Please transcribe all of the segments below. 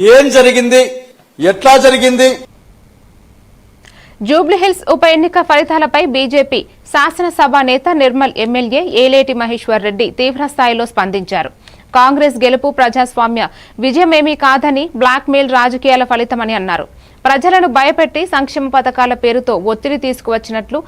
ఏం జరిగింది? ఎట్లా జరిగింది? జూబ్లీహిల్స్ ఉప ఎన్నిక ఫలితాలపై బీజేపీ శాసనసభ నేత నిర్మల్ ఎమ్మెల్యే ఏలేటి మహేశ్వర్ రెడ్డి తీవ్రస్థాయిలో స్పందించారు. కాంగ్రెస్ గెలుపు ప్రజాస్వామ్య విజయమేమీ కాదని బ్లాక్మెయిల్ రాజకీయాల ఫలితమని అన్నారు. ప్రజలను భయపెట్టి సంక్షేమ పథకాల పేరుతో ఒత్తిడి తీసుకువచ్చినట్లు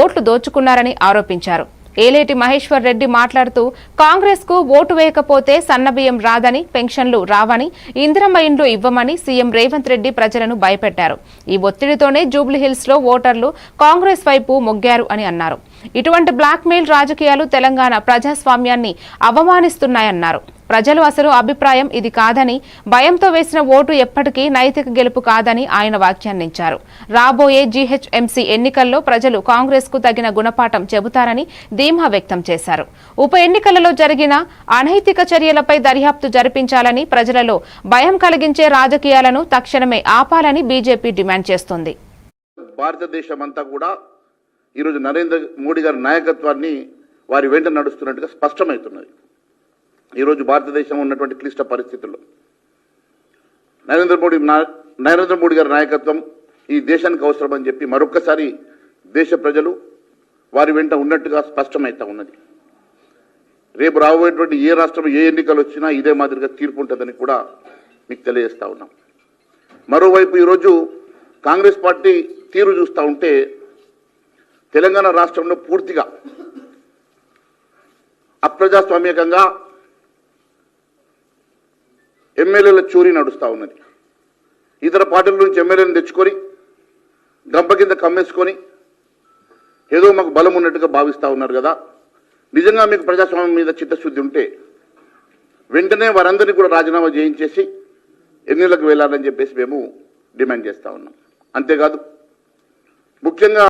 ఓట్లు దోచుకున్నారని ఆరోపించారు. ఏలేటి మహేశ్వర్ రెడ్డి మాట్లాడుతూ కాంగ్రెస్కు ఓటు వేయకపోతే సన్నబియ్యం రాదని పెన్షన్లు రావని ఇందిరమ్మ ఇండ్లు ఇవ్వమని సీఎం రేవంత్ రెడ్డి ప్రజలను భయపెట్టారు. ఈ ఒత్తిడితోనే జూబ్లీహిల్స్లో ఓటర్లు కాంగ్రెస్ వైపు మొగ్గారు అని అన్నారు. ఇటువంటి బ్లాక్మెయిల్ రాజకీయాలు తెలంగాణ ప్రజాస్వామ్యాన్ని అవమానిస్తున్నాయన్నారు. ప్రజలు అసలు అభిప్రాయం ఇది కాదని భయంతో వేసిన ఓటు ఎప్పటికీ నైతిక గెలుపు కాదని ఆయన వ్యాఖ్యానించారు. రాబోయే జీహెచ్ఎంసీ ఎన్నికల్లో ప్రజలు కాంగ్రెస్కు తగిన గుణపాఠం చెబుతారని ధీమా వ్యక్తం చేశారు. ఉప ఎన్నికలలో జరిగిన అనైతిక చర్యలపై దర్యాప్తు జరిపించాలని ప్రజలలో భయం కలిగించే రాజకీయాలను తక్షణమే ఆపాలని బీజేపీ డిమాండ్ చేస్తోంది. భారతదేశం అంతా కూడా ఈరోజు నరేంద్ర మోడీ గారి నాయకత్వాన్ని వారి వెంట నడుస్తున్నట్టుగా స్పష్టమవుతున్నది. ఈరోజు భారతదేశం ఉన్నటువంటి క్లిష్ట పరిస్థితుల్లో. నరేంద్ర మోడీ నరేంద్ర మోడీ గారి నాయకత్వం ఈ దేశానికి అవసరమని చెప్పి మరొక్కసారి దేశ ప్రజలు వారి వెంట ఉన్నట్టుగా స్పష్టమవుతా ఉన్నది. రేపు రాబోయేటువంటి ఏ రాష్ట్రం ఏ ఎన్నికలు వచ్చినా ఇదే మాదిరిగా తీర్పు ఉంటుందని కూడా మీకు తెలియజేస్తా ఉన్నాం. మరోవైపు ఈరోజు కాంగ్రెస్ పార్టీ తీరు చూస్తూ ఉంటే తెలంగాణ రాష్ట్రంలో పూర్తిగా అప్రజాస్వామ్యకంగా ఎమ్మెల్యేల చోరీ నడుస్తూ ఉన్నది. ఇతర పార్టీల నుంచి ఎమ్మెల్యేలను తెచ్చుకొని గంప కింద కమ్మేసుకొని ఏదో మాకు బలం ఉన్నట్టుగా భావిస్తూ ఉన్నారు కదా. నిజంగా మీకు ప్రజాస్వామ్యం మీద చిత్తశుద్ధి ఉంటే వెంటనే వారందరినీ కూడా రాజీనామా చేయించేసి ఎన్నికలకు వెళ్ళాలని చెప్పేసి మేము డిమాండ్ చేస్తా ఉన్నాం. అంతేకాదు ముఖ్యంగా